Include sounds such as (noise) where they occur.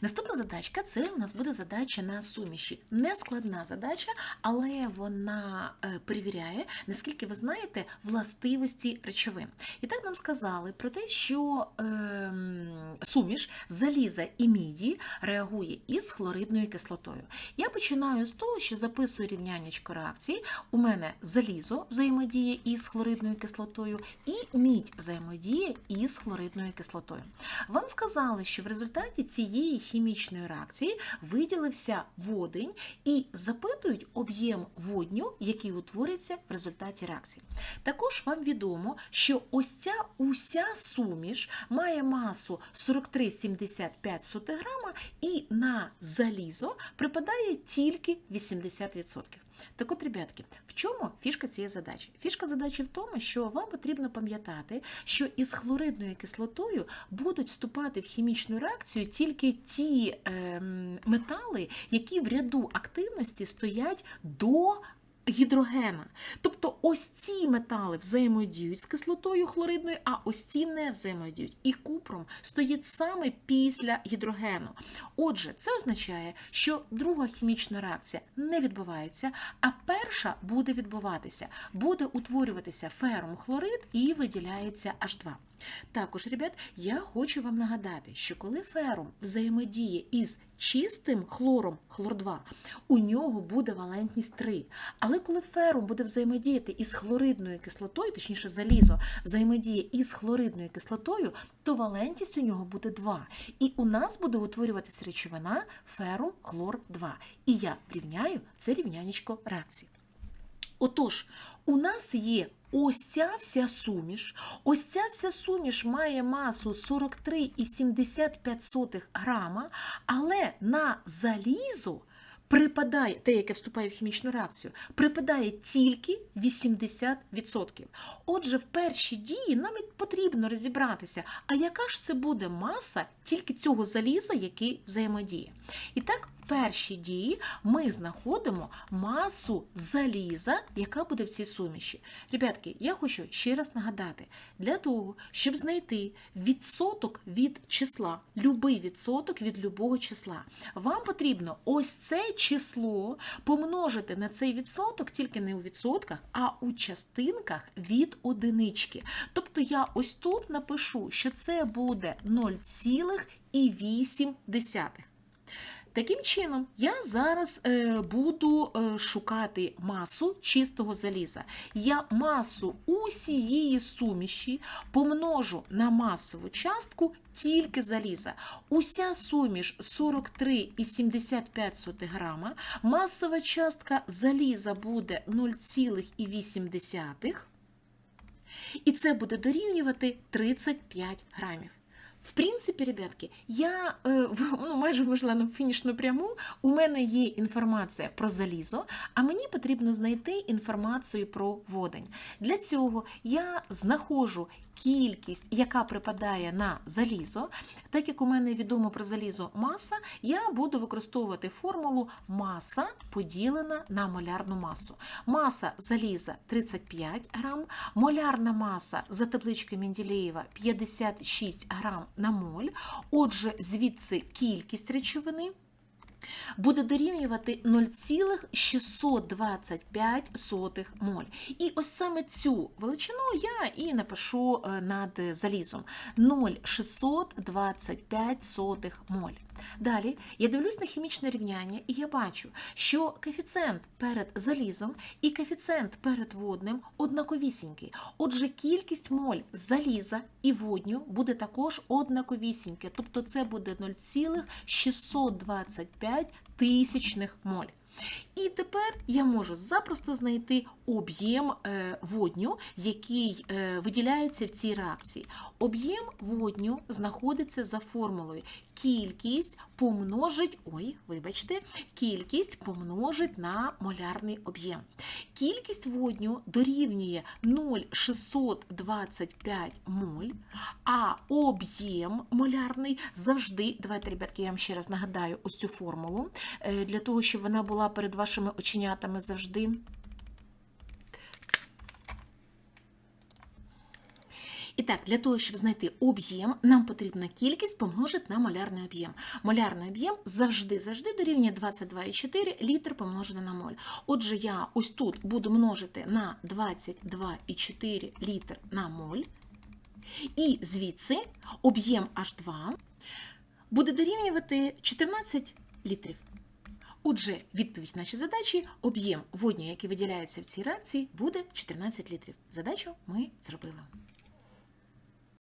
Наступна задачка це у нас буде задача на суміші. Нескладна задача, але вона е, перевіряє, наскільки ви знаєте властивості речовин. І так нам сказали про те, що ем, суміш заліза і міді реагує із хлоридною кислотою. Я починаю з того, що записую рівняннячко реакції. У мене залізо взаємодіє із хлоридною кислотою, і мідь взаємодіє із хлоридною кислотою. Вам сказали, що в результаті цієї хімічної реакції виділився водень і запитують об'єм водню, який утвориться в результаті реакції. Також вам відомо, що ось ця уся суміш має масу 43,75 грама і на залізо припадає тільки 80%. Так от, ребятки, в чому фішка цієї задачі? Фішка задачі в тому, що вам потрібно пам'ятати, що із хлоридною кислотою будуть вступати в хімічну реакцію тільки ті е, метали, які в ряду активності стоять до гідрогена. Тобто ось ці метали взаємодіють з кислотою хлоридною, а ось ці не взаємодіють. І купром стоїть саме після гідрогену. Отже, це означає, що друга хімічна реакція не відбувається, а перша буде відбуватися. Буде утворюватися ферум хлорид і виділяється H2. Також, ребят, я хочу вам нагадати, що коли ферум взаємодіє із чистим хлором, хлор 2, у нього буде валентність 3. Але коли ферум буде взаємодіяти із хлоридною кислотою, точніше залізо взаємодіє із хлоридною кислотою, то валентність у нього буде 2. І у нас буде утворюватися речовина ферум хлор 2. І я рівняю це рівнянечко реакції. Отож, у нас є ось ця вся суміш. Ось ця вся суміш має масу 43,75 грама, але на залізо припадає, те, яке вступає в хімічну реакцію, припадає тільки 80%. Отже, в першій дії нам потрібно розібратися, а яка ж це буде маса тільки цього заліза, який взаємодіє. І так, в першій дії ми знаходимо масу заліза, яка буде в цій суміші. Ребятки, я хочу ще раз нагадати, для того, щоб знайти відсоток від числа, любий відсоток від любого числа, вам потрібно ось це число помножити на цей відсоток тільки не у відсотках, а у частинках від одинички. Тобто я ось тут напишу, що це буде 0,8. Таким чином, я зараз е, буду е, шукати масу чистого заліза. Я масу усієї суміші помножу на масову частку тільки заліза. Уся суміш 43,75 грама, масова частка заліза буде 0,8. І це буде дорівнювати 35 грамів. В принципі, ребятки, я в- (laughs) ну, майже вийшла на фінішну пряму. У мене є інформація про залізо, а мені потрібно знайти інформацію про водень. Для цього я знаходжу кількість, яка припадає на залізо. Так як у мене відомо про залізо маса, я буду використовувати формулу маса поділена на молярну масу. Маса заліза 35 грам, молярна маса за табличкою Менделєєва 56 грам на моль. Отже, звідси кількість речовини буде дорівнювати 0,625 моль. І ось саме цю величину я і напишу е, над залізом 0,625 моль. Далі я дивлюсь на хімічне рівняння, і я бачу, що коефіцієнт перед залізом і коефіцієнт перед водним однаковісінький. Отже, кількість моль заліза і водню буде також однаковісіньке, тобто це буде 0,625 тисячних моль. І тепер я можу запросто знайти об'єм е, водню, який е, виділяється в цій реакції. Об'єм водню знаходиться за формулою. Кількість помножить, ой, вибачте, кількість помножить на молярний об'єм. Кількість водню дорівнює 0,625 моль, а об'єм молярний завжди, давайте, ребятки, я вам ще раз нагадаю ось цю формулу, е, для того, щоб вона була перед вашими оченятами завжди. І так, для того, щоб знайти об'єм, нам потрібна кількість помножити на молярний об'єм. Молярний об'єм завжди завжди дорівнює 22,4 літр помножене на моль. Отже, я ось тут буду множити на 22,4 літр на моль. І звідси об'єм H2 буде дорівнювати 14 літрів. Отже, відповідь нашій задачі об'єм водню, який виділяється в цій реакції, буде 14 літрів. Задачу ми зробили.